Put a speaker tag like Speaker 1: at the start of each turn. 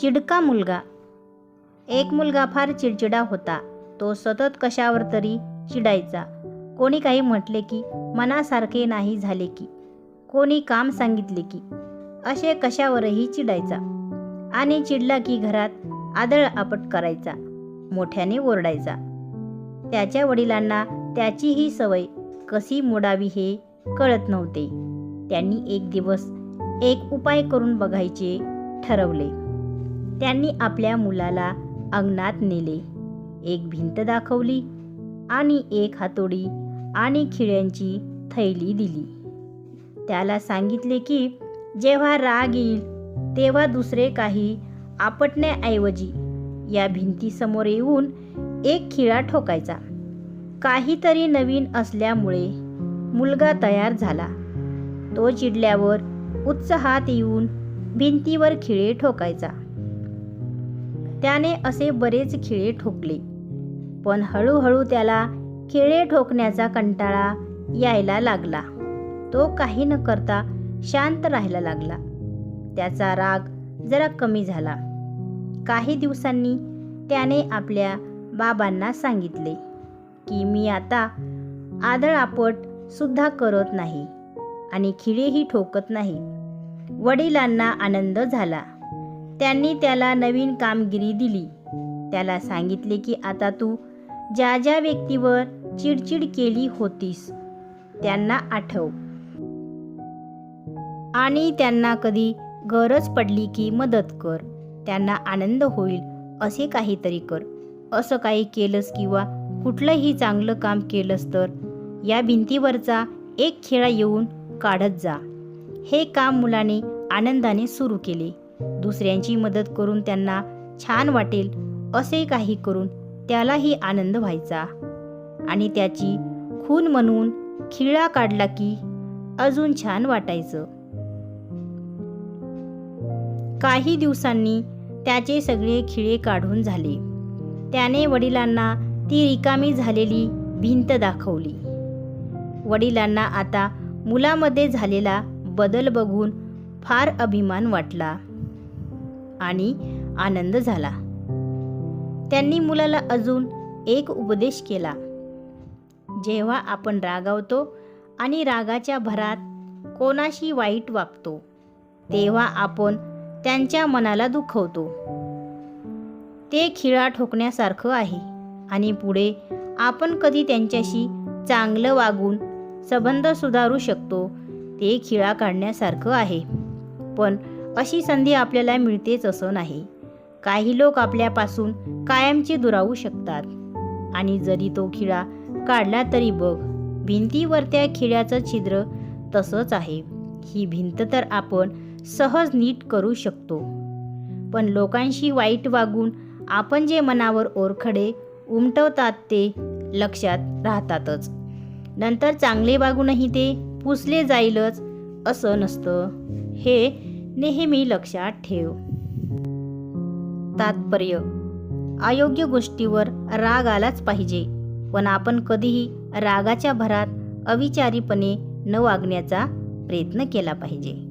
Speaker 1: चिडका मुलगा. एक मुलगा फार चिडचिडा होता. तो सतत कशावर तरी चिडायचा. कोणी काही म्हटले की मनासारखे नाही झाले की. कोणी काम सांगितले की. असे कशावरही चिडायचा. आणि चिडला की घरात आदळ आपट करायचा. मोठ्याने ओरडायचा. त्याच्या वडिलांना त्याची ही सवय कशी मोडावी हे कळत नव्हते. त्यांनी एक दिवस एक उपाय करून बघायचे ठरवले. त्यांनी आपल्या मुलाला अंगणात नेले. एक भिंत दाखवली आणि एक हातोडी आणि खिळ्यांची थैली दिली. त्याला सांगितले की जेव्हा राग येईल तेव्हा दुसरे काही आपटण्याऐवजी या भिंतीसमोर येऊन एक खिळा ठोकायचा. काहीतरी नवीन असल्यामुळे मुलगा तयार झाला. तो चिडल्यावर उत्साहात येऊन भिंतीवर खिळे ठोकायचा. त्याने असे बरेच खिळे ठोकले. पण हळूहळू त्याला खिळे ठोकण्याचा कंटाळा यायला लागला. तो काही न करता शांत राहायला लागला. त्याचा राग जरा कमी झाला. काही दिवसांनी त्याने आपल्या बाबांना सांगितले की मी आता आदळआपट सुद्धा करत नाही आणि खिळेही ठोकत नाही. वडिलांना आनंद झाला. त्यांनी त्याला नवीन कामगिरी दिली. त्याला सांगितले की आता तू ज्या ज्या व्यक्तीवर चिडचिड केली होतीस त्यांना आठव. आणि त्यांना कधी गरज पडली की मदत कर. त्यांना आनंद होईल असे काहीतरी कर. असं काही केलंस किंवा कुठलंही चांगलं काम केलंस तर या भिंतीवरचा एक खेळा येऊन काढत जा. हे काम मुलाने आनंदाने सुरू केले. दुसऱ्यांची मदत करून त्यांना छान वाटेल असे काही करून त्यालाही आनंद व्हायचा. आणि त्याची खून म्हणून खिळा काढला की अजून छान वाटायचं. काही दिवसांनी त्याचे सगळे खिळे काढून झाले. त्याने वडिलांना ती रिकामी झालेली भिंत दाखवली. वडिलांना आता मुलामध्ये झालेला बदल बघून फार अभिमान वाटला. आणि आनंद झाला. त्यांनी मुलाला अजून एक उपदेश केला. जेव्हा आपण रागावतो आणि रागाच्या भरात कोणाशी वाईट वागतो तेव्हा आपण त्यांच्या मनाला दुखवतो. ते खिळा ठोकण्यासारखं आहे आणि पुढे आपण कधी त्यांच्याशी चांगलं वागून संबंध सुधारू शकतो ते खिळा काढण्यासारखं आहे. पण अशी संधी आपल्याला मिळतेच असं नाही. काही लोक आपल्यापासून कायमचे दुरावू शकतात. आणि जरी तो खिळा काढला तरी बघ भिंतीवर त्या खिळ्याचं छिद्र तसंच आहे. ही भिंत तर आपण सहज नीट करू शकतो. पण लोकांशी वाईट वागून आपण जे मनावर ओरखडे उमटवतात ते लक्षात राहतातच. नंतर चांगले वागूनही ते पुसले जाईलच असं नसतं. हे नेहमी लक्षात ठेव. तात्पर्य. अयोग्य गोष्टीवर राग आलाच पाहिजे पण आपण कधीही रागाच्या भरात अविचारीपणे न वागण्याचा प्रयत्न केला पाहिजे.